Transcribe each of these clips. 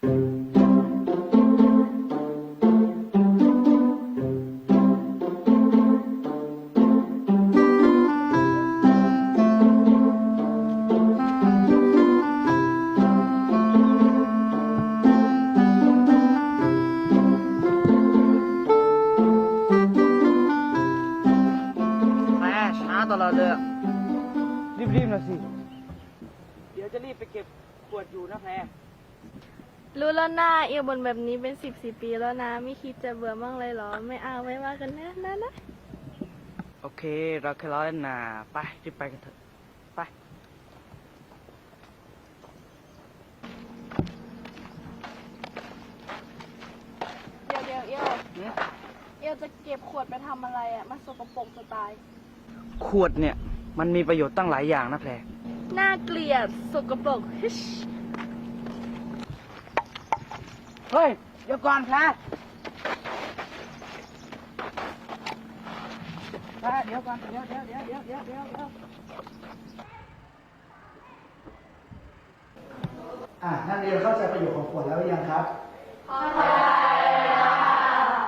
แม่ช้าตลอดเลยอะรีบๆหน่อยสิ เดี๋ยวจะรีบไปเก็บขวดอยู่นะแพร รู้แล้วนะเอียวบนแบบนี้เป็นสิบสิบปีแล้วนะ ไม่คิดจะเบื่อบ้างเลยเหรอ ไม่เอาไม่ว่ากันนะนะนะโอเค เราแค่ร้อยนาไปรีบไปกันเถอะ ไป เดี๋ยวเดี๋ยวเอียวเอียวจะเก็บขวดไปทำอะไรอะ มันสกปรกจะตาย ขวดเนี่ย มันมีประโยชน์ตั้งหลายอย่างนะแพร น่าเกลียดสกปรกฮิช เฮ้ย เดี๋ยวก่อนพรแพรเดี๋ยวก่อน เดี๋ยวเดี๋ยวเดี๋ยวเดี๋ยวเดี๋ยวเดี๋ยวเดี๋ยวอะนักเรียนเข้าใจประโยชน์ของขวดแล้วหรือยังครับ เข้าใจ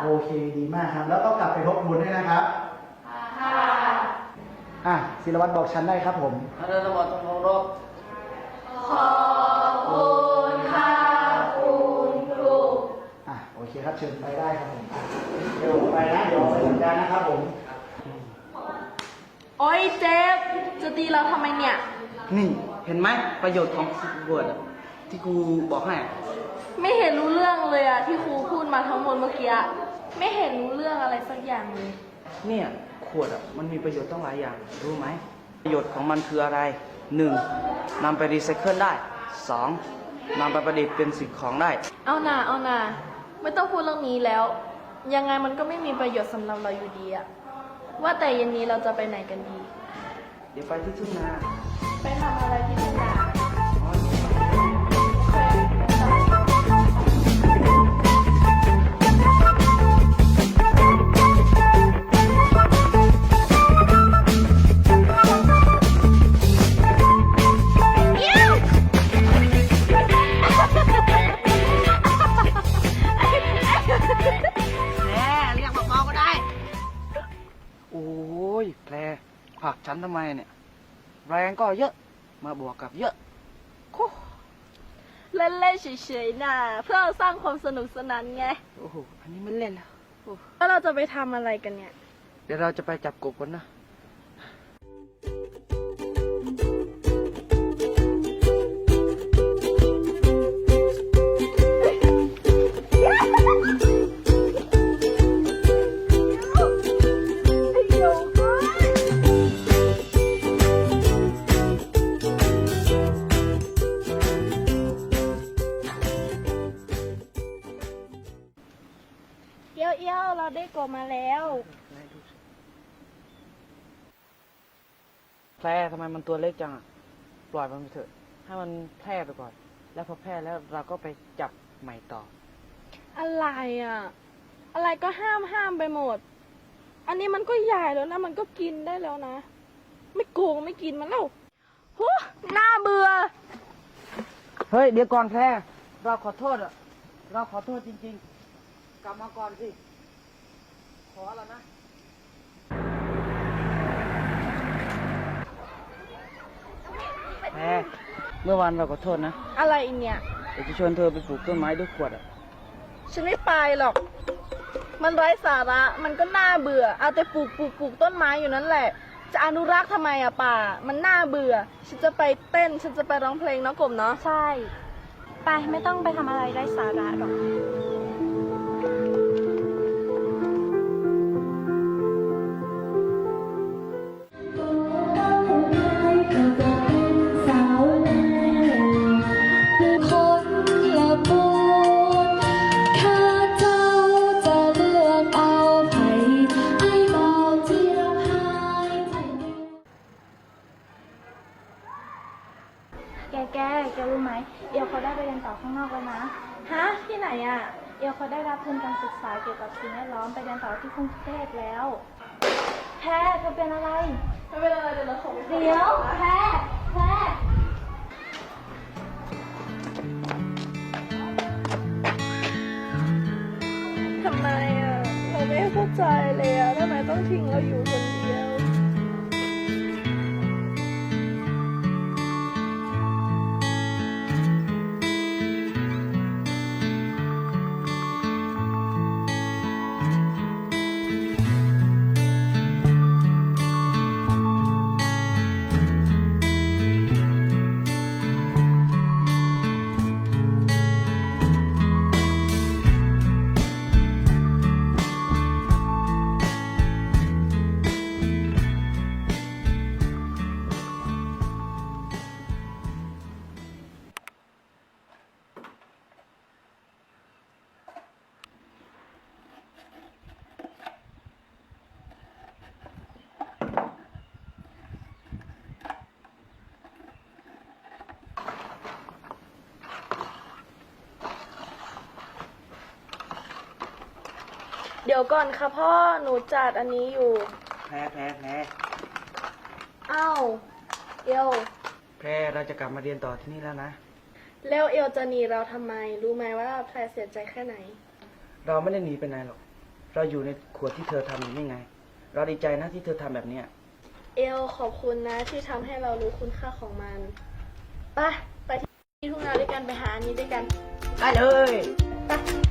โอเคดีมากครับ แล้วก็กลับไปทบทวนด้วยนะครับค่ะอะศิลวัตรบอกฉันได้ครับผมท่านรัฐมนตรีของรบอะโอ เคครับเชิญไปได้ครับผมอะเดี๋ยวไปนะเดี๋ยวไปสัญญาณนะครับผม โอ๊ยเจฟจะตีเราทำไมเนี่ย นี่เห็นไหมประโยชน์ของขวดอะที่ครูบอกให้อะไม่เห็นรู้เรื่องเลยอะที่ครูพูดมาทั้งหมดเมื่อกี้อะไม่เห็นรู้เรื่องอะไรสักอย่างเลย เนี่ยขวดอะมันมีประโยชน์ตั้งหลายอย่าง รู้ไหม ประโยชน์ของมันคืออะไรหนึ่งนำไปรีไซเคิลได้สองนำไปประดิษฐ์เป็นสิ่งของได้ เอานาเอานา ไม่ต้องพูดเรื่องนี้แล้ว ยังไงมันก็ไม่มีประโยชน์สำหรับเราอยู่ดีอะว่าแต่เย็นนี้เราจะไปไหนกันดี เดี๋ยวไปที่ทุ่งนา ไปทำอะไรที่ทุ่งนา ผลักฉันทำไมเนี่ย แรงก็เยอะ มาบวกกับเยอะโอ้เล่นๆเฉยๆน่ะเพื่อสร้างความสนุกสนานไง โอ้โห อันนี้ไม่เล่นแล้วโอ้แล้วเราจะไปทำอะไรกันเนี่ย เดี๋ยวเราจะไปจับกบกันนะ เอี้ยวเอี้ยวเราได้กบมาแล้ว แพรทำไมมันตัวเล็กจังอะปล่อยมันไปเถอะ ให้มันแพร่ไปก่อน แล้วพอแพร่แล้วเราก็ไปจับใหม่ต่อ อะไรอะ อะไรก็ห้ามห้ามไปหมด อันนี้มันก็ใหญ่แล้วนะ มันก็กินได้แล้วนะ ไม่โกงไม่กินมันแล้วหูน่าเบื่อ เฮ้ย เดี๋ยวก่อนแพรเราขอโทษอะเราขอโทษจริง ๆ กลับมาก่อนสิ ขอแล้วนะแพรเมื่อวานเราขอโทษนะอะไรอีเนี่ย เดี๋ยวจะชวนเธอไปปลูกต้นไม้ด้วยขวดอะฉันไม่ไปหรอก มันไร้สาระ มันก็น่าเบื่อ เอาแต่ปลูกปลูกปลูกต้นไม้อยู่นั่นแหละ จะอนุรักษ์ทำไมอะป่า มันน่าเบื่อ ฉันจะไปเต้น ฉันจะไปร้องเพลงเนาะกบเนาะ ใช่ ไปไม่ต้องไปทำอะไรไร้สาระหรอก แกรู้ไหม เอวเขาได้ไปเรียนต่อข้างนอกแล้วนะ ฮะ ที่ไหนอะ เอวเขาได้รับทุนการศึกษาเกี่ยวกับสิ่งแวดล้อมไปเรียนต่อที่กรุงเทพแล้ว แพ้เธอเป็นอะไร ไม่เป็นอะไรเป็นรถขอเดี๋ยวแพ้แพ้ทำไมอะ เราไม่เข้าใจเลยอะทำไมต้องทิ้งเราอยู่คนเดียว ดี๋ยวก่อนค่ะพ่อหนูจัดอันนี้อยู่แพ้แพ้แพ้อ้าวเอลแพ้เราจะกลับมาเรียนต่อที่นี่แล้วนะ แล้วเอลจะหนีเราทำไม รู้ไหมว่าแพรเสียใจแค่ไหน เราไม่ได้หนีไปไหนหรอก เราอยู่ในขวดที่เธอทำอยู่นี่ไง เราดีใจนะที่เธอทำแบบเนี้ยเอลขอบคุณนะที่ทำให้เรารู้คุณค่าของมันไปไปที่ทุ่งนาด้วยกันไปหาอันนี้ด้วยกัน ได้เลย ไป